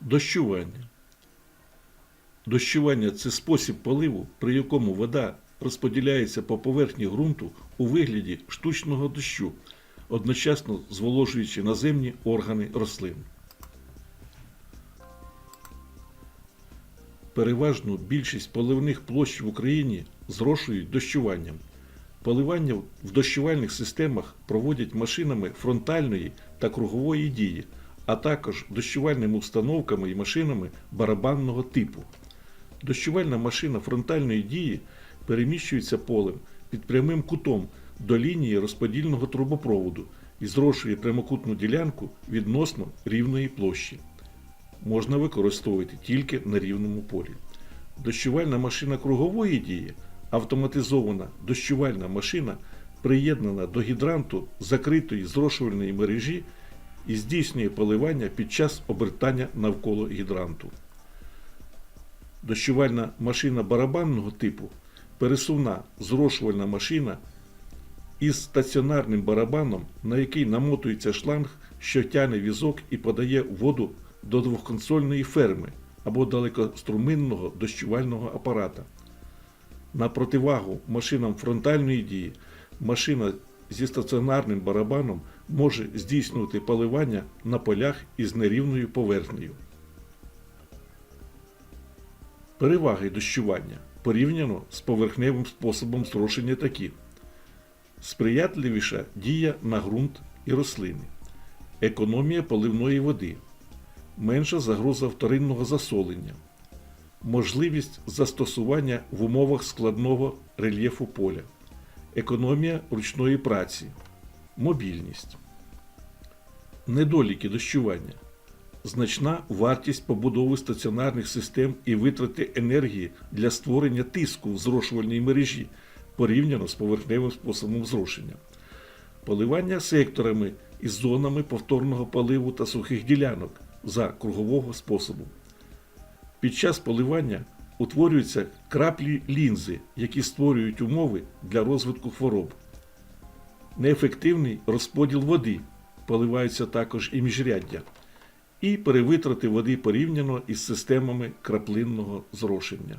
Дощування. Дощування це спосіб поливу, при якому вода розподіляється по поверхні ґрунту у вигляді штучного дощу, одночасно зволожуючи наземні органи рослин. Переважну більшість поливних площ в Україні зрошують дощуванням. Поливання в дощувальних системах проводять машинами фронтальної та кругової дії, а також дощувальними установками і машинами барабанного типу. Дощувальна машина фронтальної дії переміщується полем під прямим кутом до лінії розподільного трубопроводу і зрошує прямокутну ділянку відносно рівної площі. Можна використовувати тільки на рівному полі. Дощувальна машина кругової дії автоматизована дощувальна машина приєднана до гідранту закритої зрошувальної мережі і здійснює поливання під час обертання навколо гідранту. Дощувальна машина барабанного типу пересувна зрошувальна машина із стаціонарним барабаном, на який намотується шланг, що тягне візок і подає воду до двохконсольної ферми або далекоструминного дощувального апарата. На противагу машинам фронтальної дії, машина зі стаціонарним барабаном може здійснювати поливання на полях із нерівною поверхнею. Переваги дощування порівняно з поверхневим способом зрошення такі: сприятливіша дія на ґрунт і рослини, економія поливної води, менша загроза вторинного засолення, можливість застосування в умовах складного рельєфу поля, економія ручної праці, мобільність, недоліки дощування. Значна вартість побудови стаціонарних систем і витрати енергії для створення тиску в зрошувальній мережі порівняно з поверхневим способом зрошення, поливання секторами із зонами повторного поливу та сухих ділянок за кругового способу. Під час поливання утворюються краплі лінзи, які створюють умови для розвитку хвороб. Неефективний розподіл води, поливаються також і міжряддя, і перевитрати води порівняно із системами краплинного зрошення.